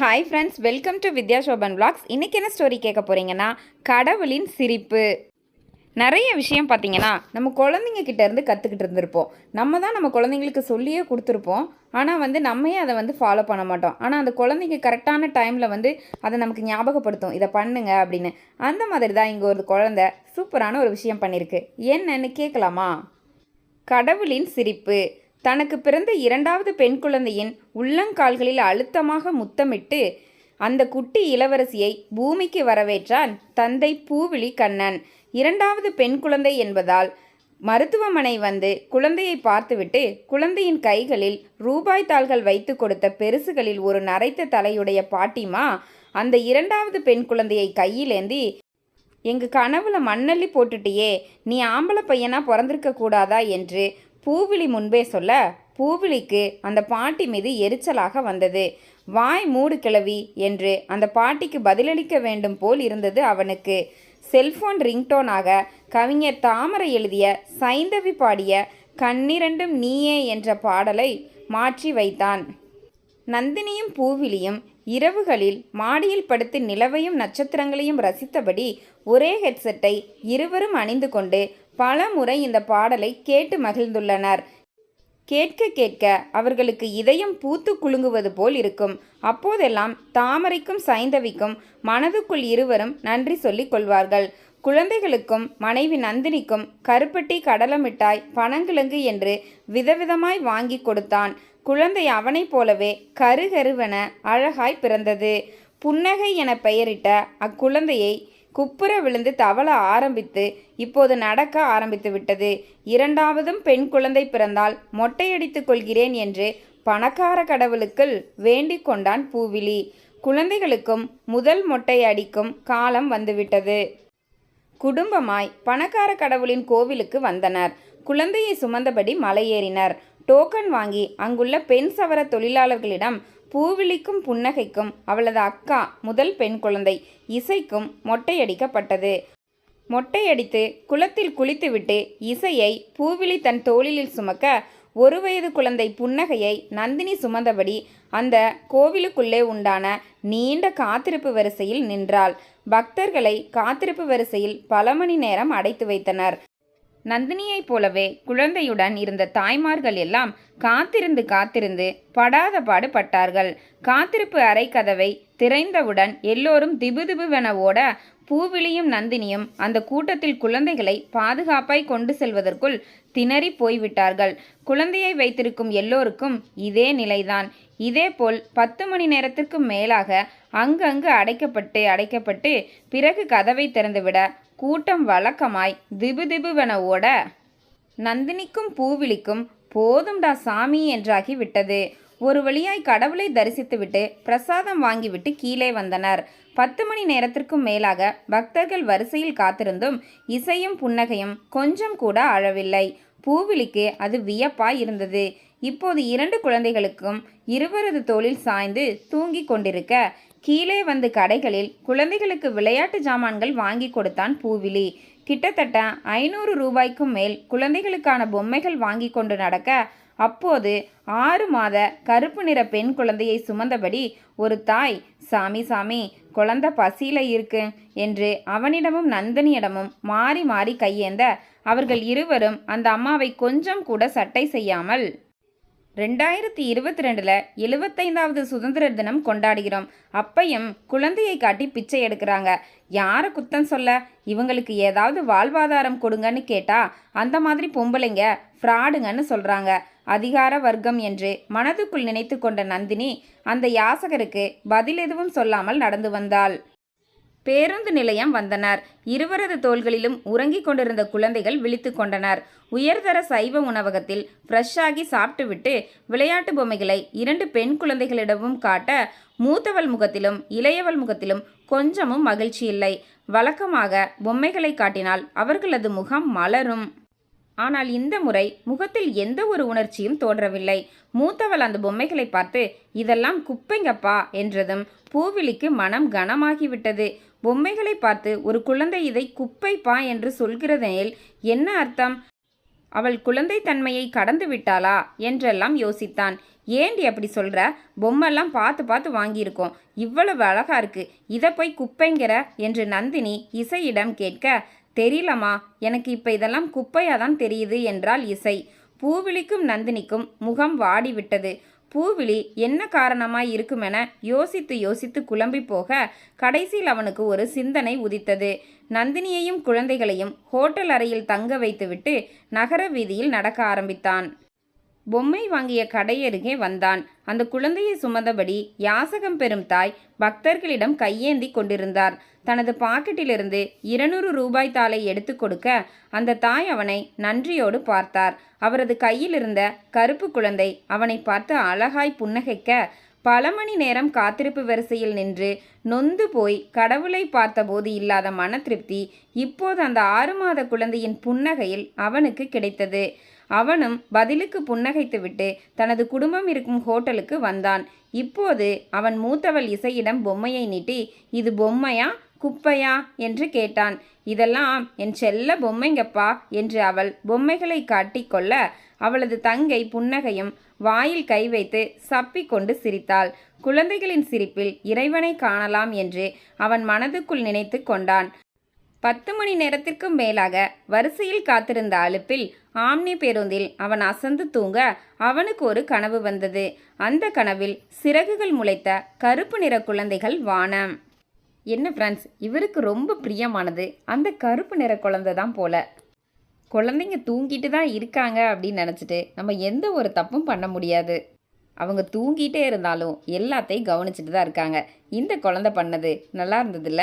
Hi friends welcome to Vidya Sobhan vlogs. இன்றைக்கி என்ன story கேட்க போகிறீங்கன்னா கடவுளின் சிரிப்பு. நிறைய விஷயம் பார்த்தீங்கன்னா நம்ம குழந்தைங்க இருந்து கற்றுக்கிட்டு இருந்திருப்போம். நம்ம தான் நம்ம குழந்தைங்களுக்கு சொல்லியே கொடுத்துருப்போம். ஆனால் வந்து நம்மையே அதை வந்து ஃபாலோ பண்ண மாட்டோம். ஆனால் அந்த குழந்தைங்க கரெக்டான டைமில் வந்து அதை நமக்கு ஞாபகப்படுத்தும். இதை பண்ணுங்க அப்படின்னு. அந்த மாதிரி தான் இங்கே ஒரு குழந்தை சூப்பரான ஒரு விஷயம் பண்ணியிருக்கு. என்னன்னு கேட்கலாமா? கடவுளின் சிரிப்பு. தனக்கு பிறந்த இரண்டாவது பெண் குழந்தையின் உள்ளங்கால்களில் அழுத்தமாக முத்தமிட்டு அந்த குட்டி இளவரசியை பூமிக்கு வரவேற்றான் தந்தை பூவிழி கண்ணன். இரண்டாவது பெண் குழந்தை என்பதால் மருத்துவமனை வந்து குழந்தையை பார்த்துவிட்டு குழந்தையின் கைகளில் ரூபாய் தாள்கள் வைத்து கொடுத்த பெருசுகளில் ஒரு நரைத்த தலையுடைய பாட்டிமா அந்த இரண்டாவது பெண் குழந்தையை கையிலேந்தி எங்கள் கனவுல மண்ணள்ளி போட்டுட்டியே நீ ஆம்பளை பையனா பிறந்திருக்க கூடாதா? என்று பூவிழி முன்பே சொல்ல பூவிழிக்கு அந்த பாட்டி மீது எரிச்சலாக வந்தது. வாய் மூடு கிளவி என்று அந்த பாட்டிக்கு பதிலளிக்க வேண்டும் போல் இருந்தது அவனுக்கு. செல்போன் ரிங்டோனாக கவிஞர் தாமரை எழுதிய சைந்தவி பாடிய கண்ணிரண்டும் நீயே என்ற பாடலை மாற்றி வைத்தான். நந்தினியும் பூவிலியும் இரவுகளில் மாடியில் படுத்து நிலவையும் நட்சத்திரங்களையும் ரசித்தபடி ஒரே ஹெட்செட்டை இருவரும் அணிந்து கொண்டு பல முறை இந்த பாடலை கேட்டு மகிழ்ந்துள்ளனர். கேட்க கேட்க அவர்களுக்கு இதயம் பூத்து குலுங்குவது போல் இருக்கும். அப்போதெல்லாம் தாமரைக்கும் சைந்தவிக்கும் மனதுக்குள் இருவரும் நன்றி சொல்லிக் கொள்வார்கள். குழந்தைகளுக்கும் மனைவி நந்தினிக்கும் கருப்பட்டி கடலமிட்டாய் பனங்கிழங்கு என்று விதவிதமாய் வாங்கி கொடுத்தான். குழந்தை அவனைப் போலவே கருகருவென அழகாய் பிறந்தது. புன்னகை என பெயரிட்ட அக்குழந்தையை குப்புற விழுந்து தவள ஆரம்பித்து இப்போது நடக்க ஆரம்பித்து விட்டது. இரண்டாவதும் பெண் குழந்தை பிறந்தால் மொட்டையடித்துக் கொள்கிறேன் என்று பணக்கார கடவுளுக்குள் வேண்டிக் கொண்டான் பூவிழி குழந்தைகளுக்கும் முதல் மொட்டை அடிக்கும் காலம் வந்துவிட்டது. குடும்பமாய் பணக்கார கடவுளின் கோவிலுக்கு வந்தனர். குழந்தையை சுமந்தபடி மலையேறினர் டோக்கன் வாங்கி அங்குள்ள பெண் சவர தொழிலாளர்களிடம் பூவிழிக்கும் புன்னகைக்கும் அவளது அக்கா முதல் பெண் குழந்தை இசைக்கும் மொட்டையடிக்கப்பட்டது. மொட்டையடித்து குளத்தில் குளித்துவிட்டு இசையை பூவிழி தன் தோளிலில் சுமக்க ஒரு வயது குழந்தை புன்னகையை நந்தினி சுமந்தபடி அந்த கோவிலுக்குள்ளே உண்டான நீண்ட காத்திருப்பு வரிசையில் நின்றாள். பக்தர்களை காத்திருப்பு வரிசையில் பல மணி நேரம் அடைத்து வைத்தனர். நந்தினியைப் போலவே குழந்தையுடன் இருந்த தாய்மார்கள் எல்லாம் காத்திருந்து காத்திருந்து படாத பாடு பட்டார்கள் காத்திருப்பு அறை கதவை திறந்தவுடன் எல்லோரும் திபுதிபுவென ஓட பூவிழியும் நந்தினியும் அந்த கூட்டத்தில் குழந்தைகளை பாதுகாப்பாய் கொண்டு செல்வதற்குள் திணறி போய்விட்டார்கள். குழந்தையை வைத்திருக்கும் எல்லோருக்கும் இதே நிலைதான். இதேபோல் பத்து மணி நேரத்திற்கும் மேலாக அங்கங்கு அடைக்கப்பட்டு அடைக்கப்பட்டு பிறகு கதவை திறந்துவிட கூட்டம் வழக்கமாய் திபு திபுவென ஓட நந்தினிக்கும் பூவிழிக்கும் போதும்டா சாமி என்றாகி விட்டது ஒரு வழியாய் கடவுளை தரிசித்துவிட்டு பிரசாதம் வாங்கிவிட்டு கீழே வந்தனர். பத்து மணி நேரத்திற்கும் மேலாக பக்தர்கள் வரிசையில் காத்திருந்தும் இசையும் புன்னகையும் கொஞ்சம் கூட அழவில்லை. பூவிழிக்கு அது வியப்பாய் இருந்தது. இப்போது இரண்டு குழந்தைகளுக்கும் இருவரது தோளில் சாய்ந்து தூங்கிக் கொண்டிருக்க கீழே வந்து கடைகளில் குழந்தைகளுக்கு விளையாட்டு ஜாமான்கள் வாங்கி கொடுத்தான் பூவிழி கிட்டத்தட்ட ஐநூறு ரூபாய்க்கும் மேல் குழந்தைகளுக்கான பொம்மைகள் வாங்கி கொண்டு நடக்க அப்போது ஆறு மாத கருப்பு நிற பெண் குழந்தையை சுமந்தபடி ஒரு தாய் சாமி சாமி குழந்தை பசியில இருக்கு என்று அவனிடமும் நந்தினியிடமும் மாறி மாறி கையேந்த அவர்கள் இருவரும் அந்த அம்மாவை கொஞ்சம் கூட சட்டை செய்யாமல் ரெண்டாயிரத்தி இருபத்தி ரெண்டில் எழுபத்தைந்தாவது சுதந்திர தினம் கொண்டாடுகிறோம். அப்பையும் குழந்தையை காட்டி பிச்சை எடுக்கிறாங்க. யாரை குத்தம் சொல்ல? இவங்களுக்கு ஏதாவது வாழ்வாதாரம் கொடுங்கன்னு கேட்டா அந்த மாதிரி பொம்பளைங்க ஃப்ராடுங்கன்னு சொல்கிறாங்க அதிகார வர்க்கம் என்று மனதுக்குள் நினைத்து கொண்ட நந்தினி அந்த யாசகருக்கு பதில் எதுவும் சொல்லாமல் நடந்து வந்தாள். பேருந்து நிலையம் வந்தனர். இருவரது தோள்களிலும் உறங்கிக் கொண்டிருந்த குழந்தைகள் விழித்து கொண்டனர். உயர்தர சைவ உணவகத்தில் ஃப்ரெஷ்ஷாகி சாப்பிட்டுவிட்டு விளையாட்டு பொம்மைகளை இரண்டு பெண் குழந்தைகளிடமும் காட்ட மூத்தவள் முகத்திலும் இளையவள் முகத்திலும் கொஞ்சமும் மகிழ்ச்சி இல்லை வழக்கமாக பொம்மைகளை காட்டினால் அவர்களது முகம் மலரும். ஆனால் இந்த முறை முகத்தில் எந்த ஒரு உணர்ச்சியும் தோன்றவில்லை. மூத்தவள் அந்த பொம்மைகளை பார்த்து இதெல்லாம் குப்பைங்கப்பா என்றதும் பூவிழிக்கு மனம் கனமாகிவிட்டது. பொம்மைகளை பார்த்து ஒரு குழந்தை இதை குப்பைப்பா என்று சொல்கிறதெனில் என்ன அர்த்தம்? அவள் குழந்தை தன்மையை கடந்து விட்டாளா என்றெல்லாம் யோசித்தான். ஏண்டி அப்படி சொல்கிற பொம்மெல்லாம் பார்த்து பார்த்து வாங்கியிருக்கோம். இவ்வளவு அழகா இருக்கு. இதை போய் குப்பைங்கிற? என்று நந்தினி இசையிடம் கேட்க தெரியலம்மா எனக்கு இப்போ இதெல்லாம் குப்பையாக தான் தெரியுது என்றாள் இசை. பூவிழிக்கும் நந்தினிக்கும் முகம் வாடிவிட்டது. பூவிழி என்ன காரணமாய் இருக்குமென யோசித்து யோசித்து குழம்பி போக கடைசியில் அவனுக்கு ஒரு சிந்தனை உதித்தது. நந்தினியையும் குழந்தைகளையும் ஹோட்டல் அறையில் தங்க வைத்துவிட்டு நகர வீதியில் நடக்க ஆரம்பித்தான். பொம்மை வாங்கிய கடையருகே வந்தான். அந்த குழந்தையை சுமந்தபடி யாசகம் பெறும் தாய் பக்தர்களிடம் கையேந்தி கொண்டிருந்தார். தனது பாக்கெட்டிலிருந்து இருநூறு ரூபாய் தாளை எடுத்து கொடுக்க அந்த தாய் அவனை நன்றியோடு பார்த்தார். அவரது கையில் இருந்த கருப்பு குழந்தை அவனை பார்த்து அழகாய் புன்னகைக்க பல மணி நேரம் காத்திருப்பு வரிசையில் நின்று நொந்து போய் கடவுளை பார்த்தபோது இல்லாத மன திருப்தி இப்போது அந்த ஆறு மாத குழந்தையின் புன்னகையில் அவனுக்கு கிடைத்தது. அவனும் பதிலுக்கு புன்னகைத்துவிட்டு தனது குடும்பம் இருக்கும் ஹோட்டலுக்கு வந்தான். இப்போது அவன் மூத்தவள் இசையிடம் பொம்மையை நீட்டி இது பொம்மையா குப்பையா? என்று கேட்டான். இதெல்லாம் என் செல்ல பொம்மைங்கப்பா என்று அவள் பொம்மைகளை காட்டிக்கொள்ள அவளது தங்கை புன்னகையும் வாயில் கை வைத்து சப்பிக்கொண்டு சிரித்தாள். குழந்தைகளின் சிரிப்பில் இறைவனை காணலாம் என்று அவன் மனதுக்குள் நினைத்து கொண்டான். பத்து மணி நேரத்திற்கும் மேலாக வரிசையில் காத்திருந்த அலுப்பில் ஆம்னி பேருந்தில் அவன் அசந்து தூங்க அவனுக்கு ஒரு கனவு வந்தது. அந்த கனவில் சிறகுகள் முளைத்த கருப்பு நிற குழந்தைகள் வானம். என்ன ஃப்ரெண்ட்ஸ் இவருக்கு ரொம்ப பிரியமானது. அந்த கருப்பு நிற குழந்தை தான் போல. குழந்தைங்க தூங்கிட்டு தான் இருக்காங்க அப்படின்னு நினச்சிட்டு நம்ம எந்த ஒரு தப்பும் பண்ண முடியாது. அவங்க தூங்கிட்டே இருந்தாலும் எல்லாத்தையும் கவனிச்சிட்டு தான் இருக்காங்க. இந்த குழந்தை பண்ணது நல்லா இருந்ததில்ல?